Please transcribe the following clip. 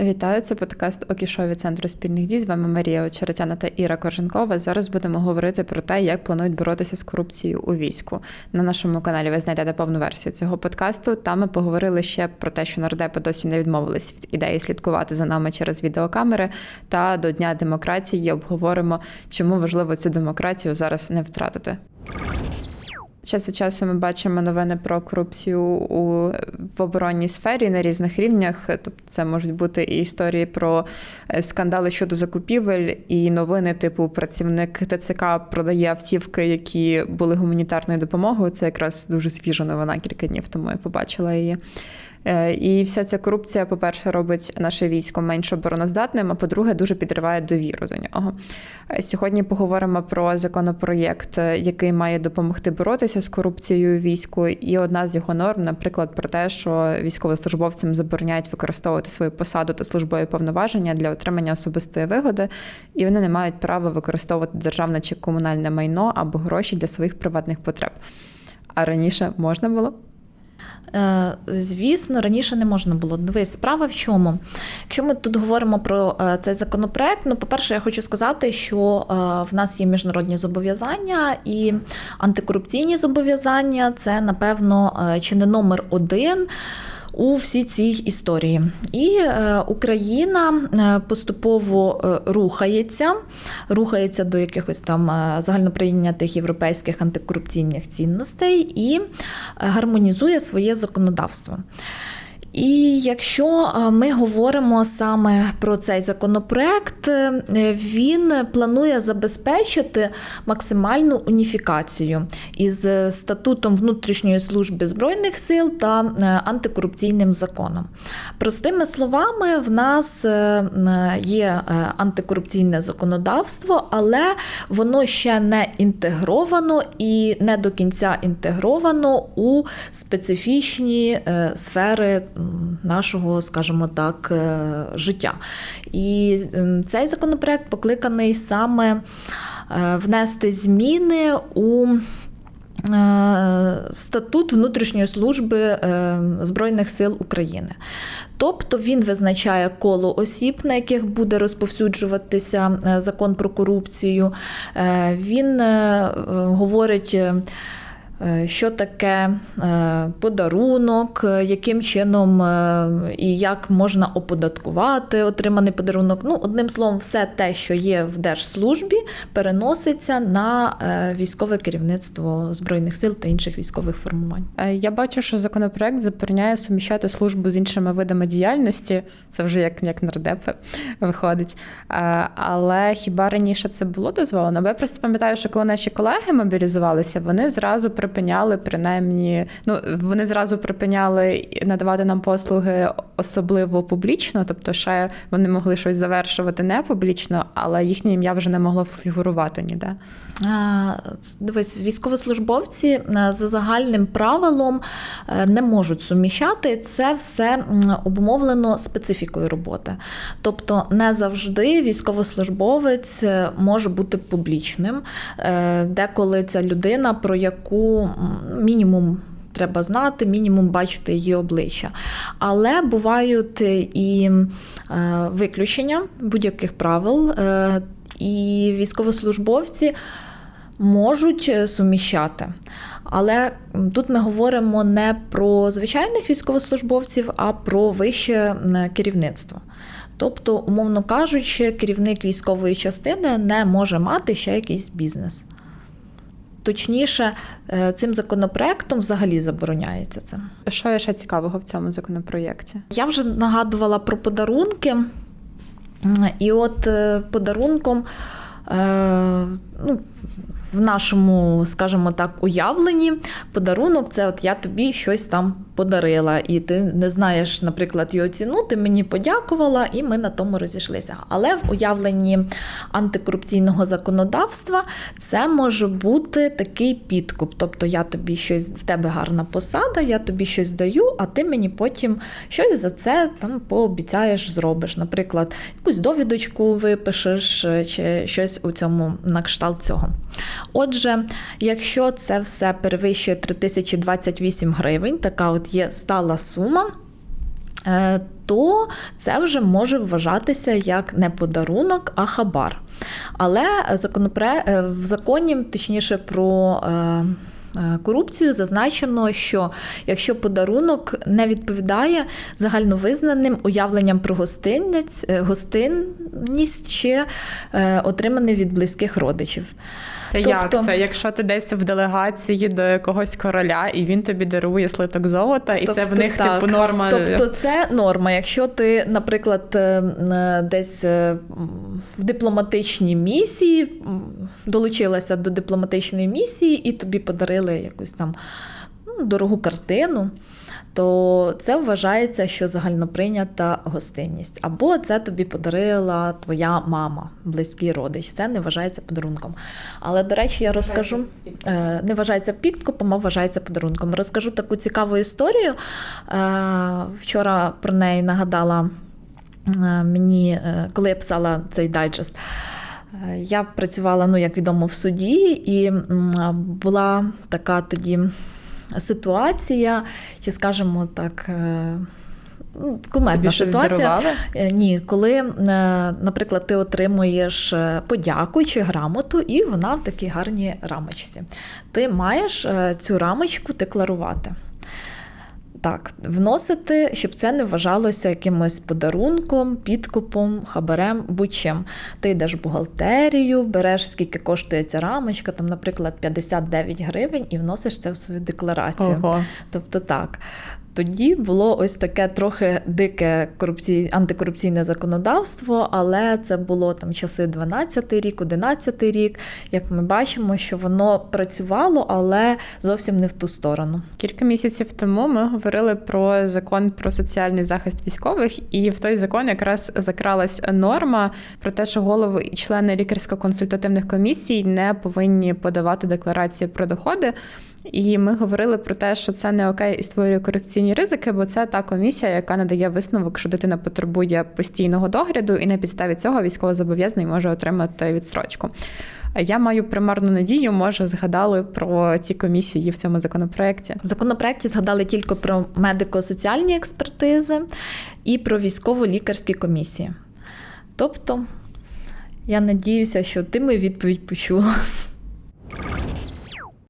Вітаю, це подкаст Окішо від центру спільних дій. З вами Марія Очеретяна та Іра Корженкова. Зараз будемо говорити про те, як планують боротися з корупцією у війську. На нашому каналі ви знайдете повну версію цього подкасту. Там ми поговорили ще про те, що нардепи досі не відмовились від ідеї слідкувати за нами через відеокамери. Та до Дня демократії обговоримо, чому важливо цю демократію зараз не втратити. Час від часу ми бачимо новини про корупцію у в оборонній сфері на різних рівнях. Тобто, це можуть бути і історії про е, скандали щодо закупівель, і новини, типу працівник ТЦК продає автівки, які були гуманітарною допомогою. Це якраз дуже свіжа новина кілька днів тому я побачила її. Е, і вся ця корупція, по-перше, робить наше військо менш обороноздатним, а по-друге, дуже підриває довіру до нього. Е, сьогодні поговоримо про законопроєкт, е, який має допомогти боротися з корупцією війську. І одна з його норм, наприклад, про те, що військовослужбовцям забороняють використовувати свою посаду та службові повноваження для отримання особистої вигоди, і вони не мають права використовувати державне чи комунальне майно або гроші для своїх приватних потреб. А раніше можна було? Е, звісно, раніше не можна було. Дивись, справа в чому? Якщо ми тут говоримо про е, цей законопроект, ну, по-перше, я хочу сказати, що е, в нас є міжнародні зобов'язання і антикорупційні зобов'язання це, напевно, чи не номер один у всій цій історії. І е, Україна е, поступово е, рухається, рухається до якихось там загальноприйнятих європейських антикорупційних цінностей і гармонізує своє законодавство. І якщо е, ми говоримо саме про цей законопроект, е, він планує забезпечити максимальну уніфікацію із статутом внутрішньої служби збройних сил та е, антикорупційним законом. Простими словами, в нас є антикорупційне законодавство, але воно ще не інтегровано і не до кінця інтегровано у специфічні сфери нашого, скажімо так, е, життя. І ем, цей законопроект покликаний саме е, внести зміни у. Е, статут внутрішньої служби Збройних сил України. Тобто він визначає коло осіб, на яких буде розповсюджуватися закон про корупцію. Він говорить. Е, що таке е, подарунок, е, яким чином і як можна оподаткувати отриманий подарунок. Ну, одним словом, все те, що є в держслужбі, переноситься на військове керівництво збройних сил та інших військових формувань. Я бачу, що законопроект забороняє суміщати службу з іншими видами діяльності. Це вже як як нардепи виходить. Але хіба раніше це було дозволено? Бо я просто пам'ятаю, що коли наші колеги мобілізувалися, вони зразу при припиняли, принаймні, ну вони зразу припиняли надавати нам послуги особливо публічно, тобто ще вони могли щось завершувати не публічно, але їхнє ім'я вже не могло фігурувати ніде. Дивись, військовослужбовці е, за загальним правилом е, не можуть суміщати це все обумовлено специфікою роботи. Тобто, не завжди військовослужбовець е, може бути публічним, деколи ця людина, про яку мінімум. Треба знати, мінімум бачити її обличчя. Але бувають і е, виключення будь-яких правил, е, і військовослужбовці можуть е, суміщати. Але тут ми говоримо не про звичайних військовослужбовців, а про вище керівництво. Тобто, умовно кажучи, керівник військової частини не може мати ще якийсь бізнес. Точніше, е, цим законопроектом взагалі забороняється це. Що є ще цікавого в цьому законопроєкті? Я вже нагадувала про подарунки, і от е, подарунком. Е, ну, в нашому, скажімо так, уявленні подарунок це от я тобі щось там подарила, і ти не знаєш, наприклад, його ціну, ти мені подякувала, і ми на тому розійшлися. Але в уявленні антикорупційного законодавства це може бути такий підкуп. Тобто я тобі щось в тебе гарна посада, я тобі щось даю, а ти мені потім щось за це там пообіцяєш, зробиш. Наприклад, якусь довідочку випишеш чи щось у цьому на кшталт цього. Отже, якщо це все перевищує 3028 гривень, така от є стала сума. е, то це вже може вважатися як не подарунок, а хабар. Але е, в законі, точніше, про. Е, Корупцію зазначено, що якщо подарунок не відповідає загальновизнаним уявленням про гостинність, е, гостинність чи е, отриманий від близьких родичів. Це Тобто- як це? Якщо ти десь в делегації до якогось короля, і він тобі дарує слиток золота, і це в них так. типу норма. Тобто це норма. Якщо ти, наприклад, десь в дипломатичній місії долучилася до дипломатичної місії, і тобі подарили якусь там ну, дорогу картину. То це вважається, що загальноприйнята гостинність. Або це тобі подарила твоя мама, близький родич. Це не вважається подарунком. Але, до речі, я розкажу. Е, Не вважається підкупом, а вважається подарунком. Розкажу таку цікаву історію. Е, Вчора про неї нагадала е, мені, коли я писала цей дайджест. Е, Я працювала, ну як відомо, в суді, і була така тоді ситуація, чи скажімо так. е, ну, Кумедна ситуація. Е, Ні, коли, наприклад, ти отримуєш подяку чи грамоту, і вона в такій гарній рамочці. Ти маєш цю рамочку декларувати. Так, вносити, щоб це не вважалося якимось подарунком, підкупом, хабарем, будь-чим. Ти йдеш в бухгалтерію, береш, скільки коштує ця рамочка, там, наприклад, 59 гривень, і вносиш це в свою декларацію. Ого. Тобто так. Тоді було ось таке трохи дике корупцій... антикорупційне законодавство, але це було там часи 12 рік, 11 рік. Як ми бачимо, що воно працювало, але зовсім не в ту сторону. Кілька місяців тому ми говорили про закон про соціальний захист військових, і в той закон якраз закралась норма про те, що голови і члени лікарсько-консультативних комісій не повинні подавати декларації про доходи. І ми говорили про те, що це не окей і створює корупційні ризики, бо це та комісія, яка надає висновок, що дитина потребує постійного догляду, і на підставі цього військовозобов'язаний може отримати відстрочку. Я маю примарну надію, може, згадали про ці комісії в цьому законопроекті. В законопроекті згадали тільки про медико-соціальні експертизи і про військово-лікарські комісії. Тобто, я надіюся, що ти мою відповідь почула.